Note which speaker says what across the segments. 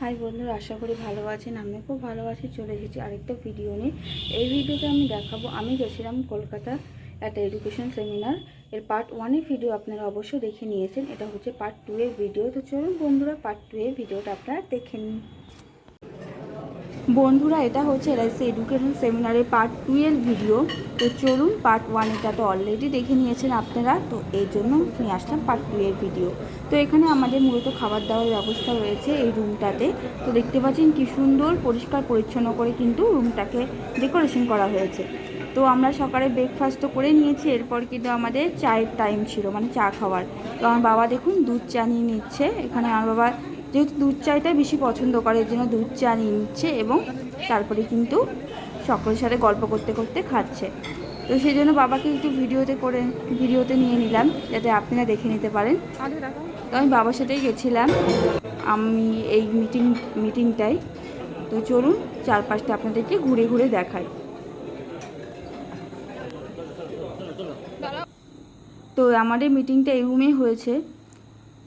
Speaker 1: High বন্ধুরা, আশা করি ভালো আছেন। আমি খুব ভালো আছি, চলে এসেছি আরেকটা ভিডিও নিয়ে। এই ভিডিওতে আমি দেখাবো, আমি গেছিলাম কলকাতা একটা এডুকেশন সেমিনার এর পার্ট ওয়ানের ভিডিও আপনারা অবশ্যই দেখে নিয়েছেন। এটা হচ্ছে পার্ট টু এর ভিডিও তো চলুন বন্ধুরা পার্ট টু এর ভিডিওটা আপনারা দেখে নিন। বন্ধুরা, এটা হচ্ছে এলআইসি এডুকেশন সেমিনারের পার্ট টু এর ভিডিও। তো চলুন, পার্ট ওয়ান এটা তো অলরেডি দেখে নিয়েছেন আপনারা, তো এই জন্য নিয়ে আসলাম পার্ট টু এর ভিডিও। তো এখানে আমাদের মূলত খাবার দাবার ব্যবস্থা রয়েছে এই রুমটাতে। তো দেখতে পাচ্ছেন কি সুন্দর, পরিষ্কার, পরিচ্ছন্ন করে কিন্তু রুমটাকে ডেকোরেশন করা হয়েছে। তো আমরা সকালে ব্রেকফাস্ট তো করে নিয়েছি, এরপর কিন্তু আমাদের চায়ের টাইম ছিল মানে চা খাওয়ার। তো আমার বাবা দেখুন দুধ চা নিয়ে নিচ্ছে, এখানে আমার বাবা যেহেতু দুধ চাইটা বেশি পছন্দ করে জন্য দুধ চা নিচ্ছে এবং তারপরে কিন্তু সকলের সাথে গল্প করতে করতে খাচ্ছে। তো সেই জন্য বাবাকে একটু ভিডিওতে করে, ভিডিওতে নিয়ে নিলাম, যাতে আপনারা দেখে নিতে পারেন। তো আমি বাবার সাথেই গেছিলাম, আমি এই মিটিং মিটিংটাই তো চলুন, চারপাশটা আপনাদেরকে ঘুরে ঘুরে দেখাই। তো আমাদের মিটিংটা এই রুমেই হয়েছে।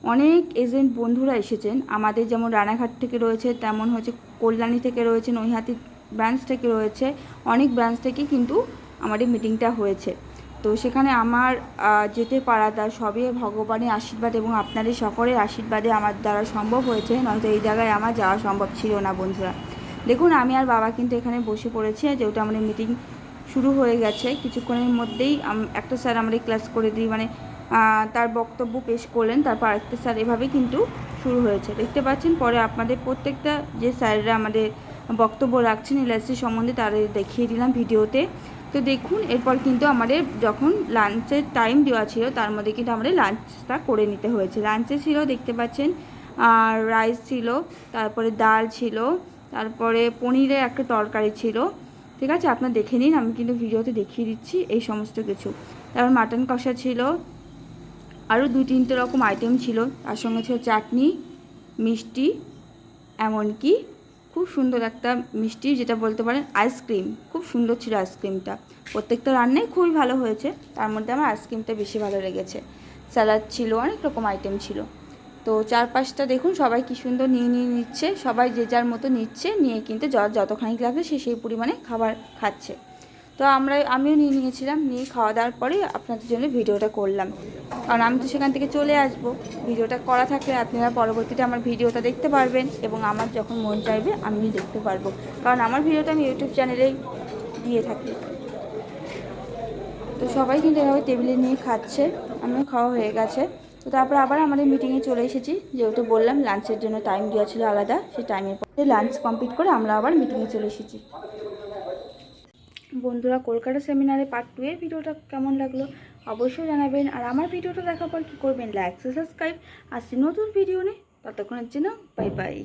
Speaker 1: অনেক এজেন্ট বন্ধুরা এসেছেন। আমাদের যেমন রানাঘাট থেকে রয়েছে, তেমন হচ্ছে কল্যাণী থেকে রয়েছে নৈহাতি ব্রাঞ্চ থেকে রয়েছে, অনেক ব্রাঞ্চ থেকে কিন্তু আমাদের মিটিংটা হয়েছে। তো সেখানে আমার যেতে পারা তার সবই ভগবানের আশীর্বাদ এবং আপনাদের সকলের আশীর্বাদে আমার দ্বারা সম্ভব হয়েছে। নয়তো এই জায়গায় আমার যাওয়া সম্ভব ছিল না বন্ধুরা। দেখুন, আমি আর বাবা কিন্তু এখানে বসে পড়েছি, যেহেতু আমাদের মিটিং শুরু হয়ে গেছে। কিছুক্ষণের মধ্যেই একটা স্যার আমাদের ক্লাস করে দিই মানে তার বক্তব্য পেশ করলেন তারপর আরেকটা স্যার এভাবে কিন্তু শুরু হয়েছে। দেখতে পাচ্ছেন, পরে আপনাদের প্রত্যেকটা যে স্যাররা আমাদের বক্তব্য রাখছেন এলআইসি সম্বন্ধে তাদের দেখিয়ে দিলাম ভিডিওতে। তো দেখুন, এরপর কিন্তু আমাদের যখন লাঞ্চের টাইম দেওয়া ছিল, তার মধ্যে কিন্তু আমাদের লাঞ্চটা করে নিতে হয়েছে। লাঞ্চে ছিল, দেখতে পাচ্ছেন রাইস ছিল, তারপরে ডাল ছিল, তারপরে পনিরের একটা তরকারি ছিল। ঠিক আছে, আপনার দেখে নিন, আমি কিন্তু ভিডিওতে দেখিয়ে দিচ্ছি এই সমস্ত কিছু। তারপর মাটন কষা ছিল আরও দুই তিনটে রকম আইটেম ছিল। তার সঙ্গে ছিল চাটনি, মিষ্টি, এমনকি খুব সুন্দর একটা মিষ্টি, যেটা বলতে পারেন আইসক্রিম খুব সুন্দর ছিল আইসক্রিমটা প্রত্যেকটা রান্নাই খুবই ভালো হয়েছে। তার মধ্যে আমার আইসক্রিমটা বেশি ভালো লেগেছে। স্যালাড ছিল, অনেক রকম আইটেম ছিল। তো চারপাশটা দেখুন, সবাই কি সুন্দর নিয়ে নিয়ে নিচ্ছে। সবাই যে যার মতো নিচ্ছে, নিয়ে কিন্তু যত যতখানি লাগবে সে সেই পরিমাণে খাবার খাচ্ছে। তো আমরা, আমিও নিয়ে নিয়েছিলাম, নিয়ে খাওয়া দাওয়ার পরে আপনাদের জন্য ভিডিওটা করলাম। কারণ আমি তো সেখান থেকে চলে আসব। ভিডিওটা করা থাকলে আপনারা পরবর্তীতে আমার ভিডিওটা দেখতে পারবেন এবং আমার যখন মন চাইবে আমিও দেখতে পারব। কারণ আমার ভিডিওটা আমি ইউটিউব চ্যানেলেই দিয়ে থাকি। তো সবাই কিন্তু এভাবে টেবিলে নিয়ে খাচ্ছে, আমিও খাওয়া হয়ে গেছে। তো তারপর আবার আমাদের মিটিংয়ে চলে এসেছি। যেহেতু বললাম লাঞ্চের জন্য টাইম দেওয়া ছিল আলাদা, সেই টাইমের পরে লাঞ্চ কমপ্লিট করে আমরা আবার মিটিংয়ে চলে এসেছি। বন্ধুরা কলকাতা সেমিনারে পার্ট টু এর ভিডিওটা কেমন লাগল অবশ্যই জানাবেন। আর আমার ভিডিওটা দেখার পর কী করবেন? লাইক সাবস্ক্রাইব আসছি নতুন ভিডিও নিয়ে ততক্ষণের জন্য বাই বাই